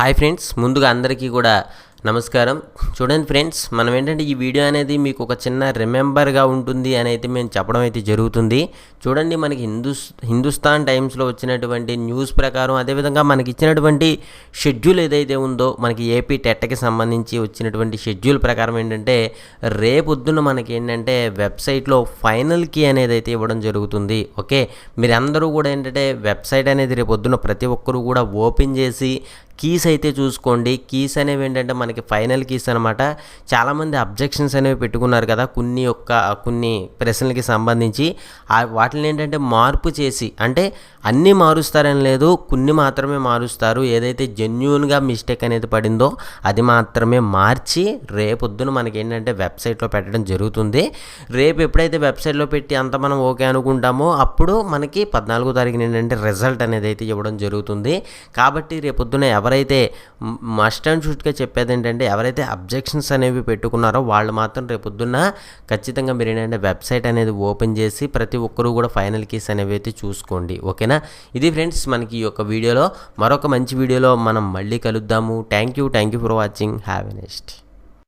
Hi friends ముందుగా అందరికీ కూడా నమస్కారం. చూడండి ఫ్రెండ్స్ మనం ఏంటంటే ఈ వీడియో అనేది మీకు ఒక చిన్న రిమెంబర్గా ఉంటుంది అని అయితే మేము చెప్పడం అయితే జరుగుతుంది. చూడండి మనకి హిందూస్ హిందుస్థాన్ టైమ్స్లో వచ్చినటువంటి న్యూస్ ప్రకారం అదేవిధంగా మనకి ఇచ్చినటువంటి షెడ్యూల్ ఏదైతే ఉందో మనకి ఏపీ టెట్కి సంబంధించి వచ్చినటువంటి షెడ్యూల్ ప్రకారం ఏంటంటే రేపొద్దున మనకి ఏంటంటే వెబ్సైట్లో ఫైనల్ కీ అనేది అయితే ఇవ్వడం జరుగుతుంది. ఓకే? మీరందరూ కూడా ఏంటంటే వెబ్సైట్ అనేది రేపొద్దున ప్రతి ఒక్కరూ కూడా ఓపెన్ చేసి కీస్ అయితే చూసుకోండి. కీస్ అనేవి ఏంటంటే మనకి ఫైనల్ కీస్ అనమాట చాలామంది అబ్జెక్షన్స్ అనేవి పెట్టుకున్నారు కదా కొన్ని యొక్క కొన్ని ప్రశ్నలకి సంబంధించి. వాటిని ఏంటంటే మార్పు చేసి అంటే అన్నీ మారుస్తారని లేదు కొన్ని మాత్రమే మారుస్తారు. ఏదైతే జెన్యున్గా మిస్టేక్ అనేది పడిందో అది మాత్రమే మార్చి రేపొద్దున మనకి ఏంటంటే వెబ్సైట్లో పెట్టడం జరుగుతుంది. రేపు ఎప్పుడైతే వెబ్సైట్లో పెట్టి అంత మనం ఓకే అనుకుంటామో అప్పుడు మనకి పద్నాలుగో తారీఖున ఏంటంటే రిజల్ట్ అనేది అయితే ఇవ్వడం జరుగుతుంది. కాబట్టి రేపొద్దున ఎవరు ఎవరైతే మస్ట్ అండ్ షుడ్గా చెప్పేది ఏంటంటే ఎవరైతే అబ్జెక్షన్స్ అనేవి పెట్టుకున్నారో వాళ్ళు మాత్రం రేపొద్దున ఖచ్చితంగా మీరు ఏంటంటే వెబ్సైట్ అనేది ఓపెన్ చేసి ప్రతి ఒక్కరూ కూడా ఫైనల్ కీస్ అనేవి అయితే చూసుకోండి. ఓకేనా? ఇది ఫ్రెండ్స్ మనకి ఈ యొక్క వీడియోలో. మరొక మంచి వీడియోలో మనం మళ్ళీ కలుద్దాము. Thank you thank you for watching. Have a next